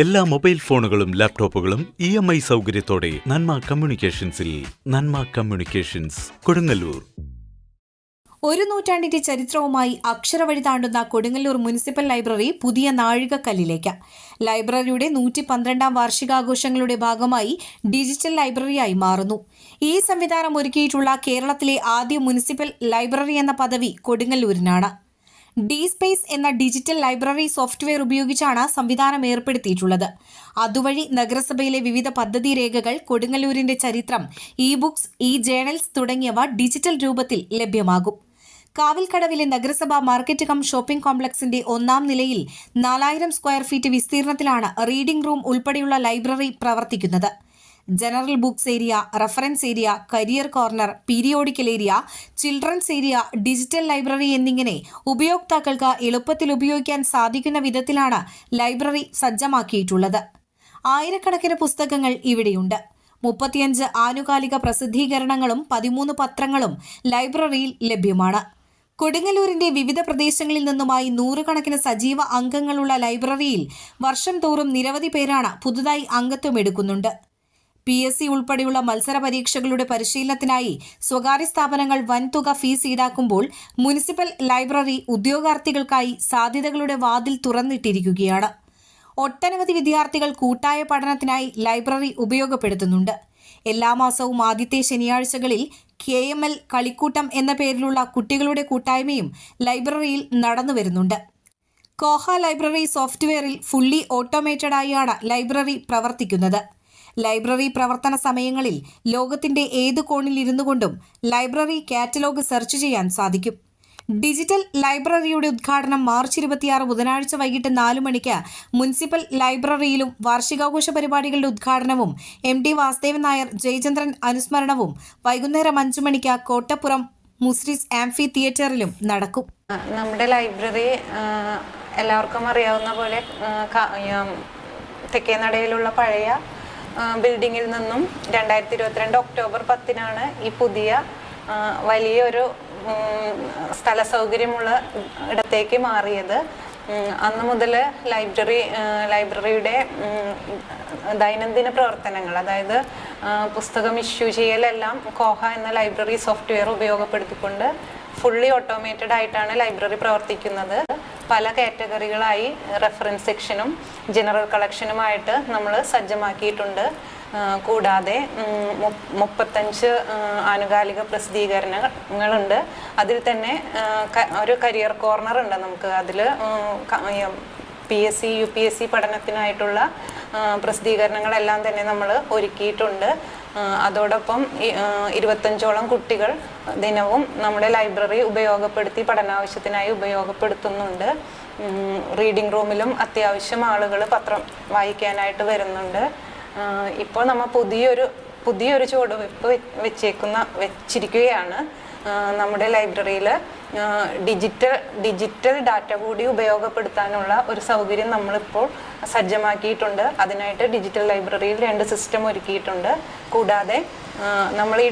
എല്ലാ മൊബൈൽ ഫോണുകളും ലാപ്ടോപ്പുകളും ഇ എം ഐ സൗകര്യത്തോടെ നന്മ കമ്മ്യൂണിക്കേഷൻസിൽ നന്മ കമ്മ്യൂണിക്കേഷൻസ് കൊടുങ്ങല്ലൂർ. ഒരു നൂറ്റാണ്ടിന്റെ ചരിത്രവുമായി അക്ഷരവഴി താണ്ടുന്ന കൊടുങ്ങല്ലൂർ മുനിസിപ്പൽ ലൈബ്രറി പുതിയ നാഴികക്കല്ലിലേക്ക്. ലൈബ്രറിയുടെ നൂറ്റി പന്ത്രണ്ടാം വാർഷികാഘോഷങ്ങളുടെ ഭാഗമായി ഡിജിറ്റൽ ലൈബ്രറിയായി മാറുന്നു. ഈ സംവിധാനം ഒരുക്കിയിട്ടുള്ള കേരളത്തിലെ ആദ്യ മുനിസിപ്പൽ ലൈബ്രറി എന്ന പദവി കൊടുങ്ങല്ലൂരിനാണ്. ഡി സ്പേസ് എന്ന ഡിജിറ്റൽ ലൈബ്രറി സോഫ്റ്റ്വെയർ ഉപയോഗിച്ചാണ് സംവിധാനം ഏർപ്പെടുത്തിയിട്ടുള്ളത്. അതുവഴി നഗരസഭയിലെ വിവിധ പദ്ധതി രേഖകൾ കൊടുങ്ങല്ലൂരിന്റെ ചരിത്രം ഇ ബുക്സ് ഇ ജേണൽസ് തുടങ്ങിയവ ഡിജിറ്റൽ രൂപത്തിൽ ലഭ്യമാകും. കാവിൽക്കടവിലെ നഗരസഭാ മാർക്കറ്റ് കം ഷോപ്പിംഗ് കോംപ്ലക്സിന്റെ ഒന്നാം നിലയിൽ നാലായിരം സ്ക്വയർ ഫീറ്റ് വിസ്തീർണത്തിലാണ് റീഡിംഗ് റൂം ഉൾപ്പെടെയുള്ള ലൈബ്രറി പ്രവർത്തിക്കുന്നത്. General books area reference area career corner periodical area children's area digital library എന്നിങ്ങനെ ഉപയോക്താക്കൾക്ക് എളുപ്പത്തിൽ ഉപയോഗിക്കാൻ സാധിക്കുന്ന വിധത്തിലാണ് ലൈബ്രറി സജ്ജമാക്കിയിട്ടുള്ളത്. ആയിരക്കണക്കിന് പുസ്തകങ്ങൾ ഇവിടെയുണ്ട്. മുപ്പത്തിയഞ്ച് ആനുകാലിക പ്രസിദ്ധീകരണങ്ങളും പതിമൂന്ന് പത്രങ്ങളും ലൈബ്രറിയിൽ ലഭ്യമാണ്. കൊടുങ്ങല്ലൂരിന്റെ വിവിധ പ്രദേശങ്ങളിൽ നിന്നുമായി നൂറുകണക്കിന് സജീവ അംഗങ്ങളുള്ള ലൈബ്രറിയിൽ വർഷം തോറും നിരവധി പേരാണ് പുതുതായി അംഗത്വം എടുക്കുന്നുണ്ട്. പി എസ് സി ഉൾപ്പെടെയുള്ള മത്സര പരീക്ഷകളുടെ പരിശീലനത്തിനായി സ്വകാര്യ സ്ഥാപനങ്ങൾ വൻതുക ഫീസ് ഈടാക്കുമ്പോൾ മുനിസിപ്പൽ ലൈബ്രറി ഉദ്യോഗാർത്ഥികൾക്കായി സാധ്യതകളുടെ വാതിൽ തുറന്നിട്ടിരിക്കുകയാണ്. ഒട്ടനവധി വിദ്യാർത്ഥികൾ കൂട്ടായ പഠനത്തിനായി ലൈബ്രറി ഉപയോഗപ്പെടുത്തുന്നുണ്ട്. എല്ലാ മാസവും ആദ്യത്തെ ശനിയാഴ്ചകളിൽ കെ എം എൽ കളിക്കൂട്ടം എന്ന പേരിലുള്ള കുട്ടികളുടെ കൂട്ടായ്മയും ലൈബ്രറിയിൽ നടന്നുവരുന്നുണ്ട് കോഹ ലൈബ്രറി സോഫ്റ്റ്വെയറിൽ ഫുള്ളി ഓട്ടോമേറ്റഡായാണ് ലൈബ്രറി പ്രവർത്തിക്കുന്നത്. ലൈബ്രറി പ്രവർത്തന സമയങ്ങളിൽ ലോകത്തിന്റെ ഏത് കോണിൽ ഇരുന്നു കൊണ്ടും ലൈബ്രറി കാറ്റലോഗ് സെർച്ച് ചെയ്യാൻ സാധിക്കും. ഡിജിറ്റൽ ലൈബ്രറിയുടെ ഉദ്ഘാടനം മാർച്ച് ഇരുപത്തിയാറ് ബുധനാഴ്ച വൈകിട്ട് നാലു മണിക്ക് മുനിസിപ്പൽ ലൈബ്രറിയിലും വാർഷികാഘോഷ പരിപാടികളുടെ ഉദ്ഘാടനവും എം ടി വാസുദേവൻ നായർ ജയചന്ദ്രൻ അനുസ്മരണവും വൈകുന്നേരം അഞ്ചു മണിക്ക് കോട്ടപ്പുറം മുസ്ലിസ് ആംഫി തിയേറ്ററിലും നടക്കും. നമ്മുടെ ലൈബ്രറി എല്ലാവർക്കും അറിയാവുന്ന പോലെ തെക്കേനടയിലുള്ള പഴയ ബിൽഡിങ്ങിൽ നിന്നും രണ്ടായിരത്തി ഇരുപത്തിരണ്ട് ഒക്ടോബർ പത്തിനാണ് ഈ പുതിയ വലിയൊരു സ്ഥല സൗകര്യമുള്ള ഇടത്തേക്ക് മാറിയത്. അന്ന് മുതൽ ലൈബ്രറി ലൈബ്രറിയുടെ ദൈനംദിന പ്രവർത്തനങ്ങൾ അതായത് പുസ്തകം ഇഷ്യൂ ചെയ്യലെല്ലാം കോഹ എന്ന ലൈബ്രറി സോഫ്റ്റ്വെയർ ഉപയോഗപ്പെടുത്തിക്കൊണ്ട് ഫുള്ളി ഓട്ടോമേറ്റഡ് ആയിട്ടാണ് ലൈബ്രറി പ്രവർത്തിക്കുന്നത്. പല കാറ്റഗറികളായി റെഫറൻസ് സെക്ഷനും ജനറൽ കളക്ഷനുമായിട്ട് നമ്മൾ സജ്ജമാക്കിയിട്ടുണ്ട്. കൂടാതെ മുപ്പത്തഞ്ച് ആനുകാലിക പ്രസിദ്ധീകരണങ്ങളുണ്ട്. അതിൽ തന്നെ ഒരു കരിയർ കോർണർ ഉണ്ട് നമുക്ക്. അതിൽ P S C U P S C പഠനത്തിനായിട്ടുള്ള പ്രസിദ്ധീകരണങ്ങളെല്ലാം തന്നെ നമ്മൾ ഒരുക്കിയിട്ടുണ്ട്. അതോടൊപ്പം ഇരുപത്തഞ്ചോളം കുട്ടികൾ ദിനവും നമ്മുടെ ലൈബ്രറി ഉപയോഗപ്പെടുത്തി പഠനാവശ്യത്തിനായി ഉപയോഗപ്പെടുത്തുന്നുണ്ട്. റീഡിംഗ് റൂമിലും അത്യാവശ്യം ആളുകൾ പത്രം വായിക്കാനായിട്ട് വരുന്നുണ്ട്. ഇപ്പോൾ നമ്മൾ പുതിയൊരു പുതിയൊരു ചുവടുവയ്പ് വെച്ചേക്കുന്ന വെച്ചിരിക്കുകയാണ്. നമ്മുടെ ലൈബ്രറിയിൽ ഡിജിറ്റൽ ഡിജിറ്റൽ ഡാറ്റ കൂടി ഉപയോഗപ്പെടുത്താനുള്ള ഒരു സൗകര്യം നമ്മളിപ്പോൾ സജ്ജമാക്കിയിട്ടുണ്ട്. അതിനായിട്ട് ഡിജിറ്റൽ ലൈബ്രറിയിൽ രണ്ട് സിസ്റ്റം ഒരുക്കിയിട്ടുണ്ട്. കൂടാതെ നമ്മൾ ഈ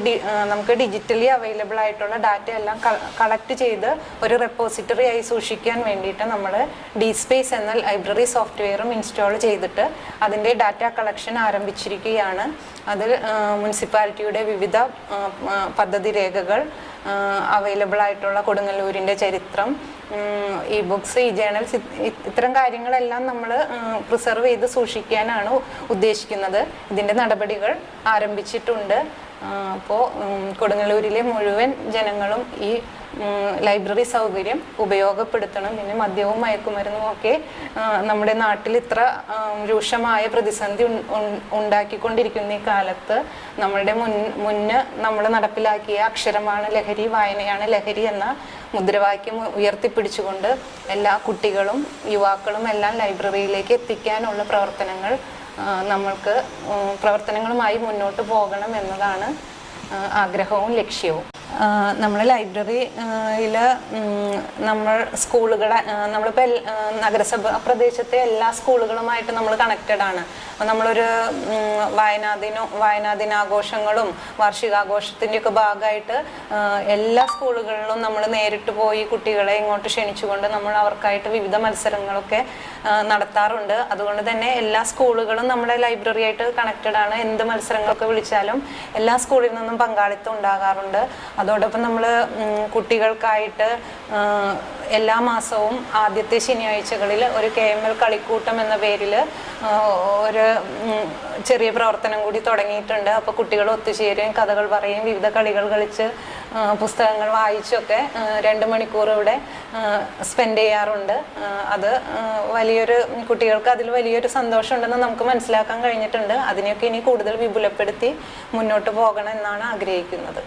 നമുക്ക് ഡിജിറ്റലി അവൈലബിൾ ആയിട്ടുള്ള ഡാറ്റ എല്ലാം കളക്ട് ചെയ്ത് ഒരു റെപ്പോസിറ്ററി ആയി സൂക്ഷിക്കാൻ വേണ്ടിയിട്ട് നമ്മൾ ഡി സ്പേസ് എന്ന ലൈബ്രറി സോഫ്റ്റ്വെയറും ഇൻസ്റ്റാൾ ചെയ്തിട്ട് അതിന്റെ ഡാറ്റ കളക്ഷൻ ആരംഭിച്ചിരിക്കുകയാണ്. അതിൽ മുനിസിപ്പാലിറ്റിയുടെ വിവിധ പദ്ധതി രേഖകൾ അവൈലബിൾ ആയിട്ടുള്ള കൊടുങ്ങല്ലൂരിന്റെ ചരിത്രം ഇ ബുക്സ് ഈ ജേണൽസ് ഇത്തരം കാര്യങ്ങളെല്ലാം നമ്മൾ പ്രിസർവ് ചെയ്ത് സൂക്ഷിക്കാനാണ് ഉദ്ദേശിക്കുന്നത്. ഇതിന്റെ നടപടികൾ ആരംഭിച്ചിട്ടുണ്ട്. അപ്പോൾ കൊടുങ്ങല്ലൂരിലെ മുഴുവൻ ജനങ്ങളും ഈ ലൈബ്രറി സൗകര്യം ഉപയോഗപ്പെടുത്തണം. പിന്നെ മദ്യവും മയക്കുമരുന്നും ഒക്കെ നമ്മുടെ നാട്ടിൽ ഇത്ര രൂക്ഷമായ പ്രതിസന്ധി ഉണ്ടാക്കിക്കൊണ്ടിരിക്കുന്ന ഈ കാലത്ത് നമ്മളുടെ മുൻ മുന്ന് നമ്മൾ നടപ്പിലാക്കിയ അക്ഷരമാണ് ലഹരി വായനയാണ് ലഹരി എന്ന മുദ്രാവാക്യം ഉയർത്തിപ്പിടിച്ചുകൊണ്ട് എല്ലാ കുട്ടികളും യുവാക്കളും എല്ലാം ലൈബ്രറിയിലേക്ക് എത്തിക്കാനുള്ള പ്രവർത്തനങ്ങൾ നമ്മൾക്ക് പ്രവർത്തനങ്ങളുമായി മുന്നോട്ട് പോകണം എന്നതാണ് ആഗ്രഹവും ലക്ഷ്യവും. നമ്മൾ ലൈബ്രറിയിൽ നമ്മൾ സ്കൂളുകളെ നമ്മളിപ്പോൾ നഗരസഭ പ്രദേശത്തെ എല്ലാ സ്കൂളുകളുമായിട്ട് നമ്മൾ കണക്റ്റഡ് ആണ്. അപ്പോൾ നമ്മളൊരു വായനാദിനോ വായനാദിനാഘോഷങ്ങളും വാർഷികാഘോഷത്തിന്റെയൊക്കെ ഭാഗമായിട്ട് എല്ലാ സ്കൂളുകളിലും നമ്മൾ നേരിട്ട് പോയി കുട്ടികളെ ഇങ്ങോട്ട് ക്ഷണിച്ചുകൊണ്ട് നമ്മൾ അവർക്കായിട്ട് വിവിധ മത്സരങ്ങളൊക്കെ നടത്താറുണ്ട്. അതുകൊണ്ട് തന്നെ എല്ലാ സ്കൂളുകളും നമ്മുടെ ലൈബ്രറി ആയിട്ട് കണക്റ്റഡ് ആണ്. എന്ത് മത്സരങ്ങളൊക്കെ വിളിച്ചാലും എല്ലാ സ്കൂളിൽ നിന്നും പങ്കാളിത്തം ഉണ്ടാകാറുണ്ട്. അതോടൊപ്പം നമ്മൾ കുട്ടികൾക്കായിട്ട് എല്ലാ മാസവും ആദ്യത്തെ ശനിയാഴ്ചകളിൽ ഒരു കെ എം എൽ കളിക്കൂട്ടം എന്ന പേരിൽ ഒരു ചെറിയ പ്രവർത്തനം കൂടി തുടങ്ങിയിട്ടുണ്ട്. അപ്പോൾ കുട്ടികൾ ഒത്തുചേരുകയും കഥകൾ പറയുകയും വിവിധ കളികൾ കളിച്ച് പുസ്തകങ്ങൾ വായിച്ചൊക്കെ രണ്ട് മണിക്കൂർ ഇവിടെ സ്പെൻഡ് ചെയ്യാറുണ്ട്. അത് വലിയൊരു കുട്ടികൾക്ക് അതിൽ വലിയൊരു സന്തോഷമുണ്ടെന്ന് നമുക്ക് മനസ്സിലാക്കാൻ കഴിഞ്ഞിട്ടുണ്ട്. അതിനെയൊക്കെ ഇനി കൂടുതൽ വിപുലപ്പെടുത്തി മുന്നോട്ട് പോകണം എന്നാണ് ആഗ്രഹിക്കുന്നത്.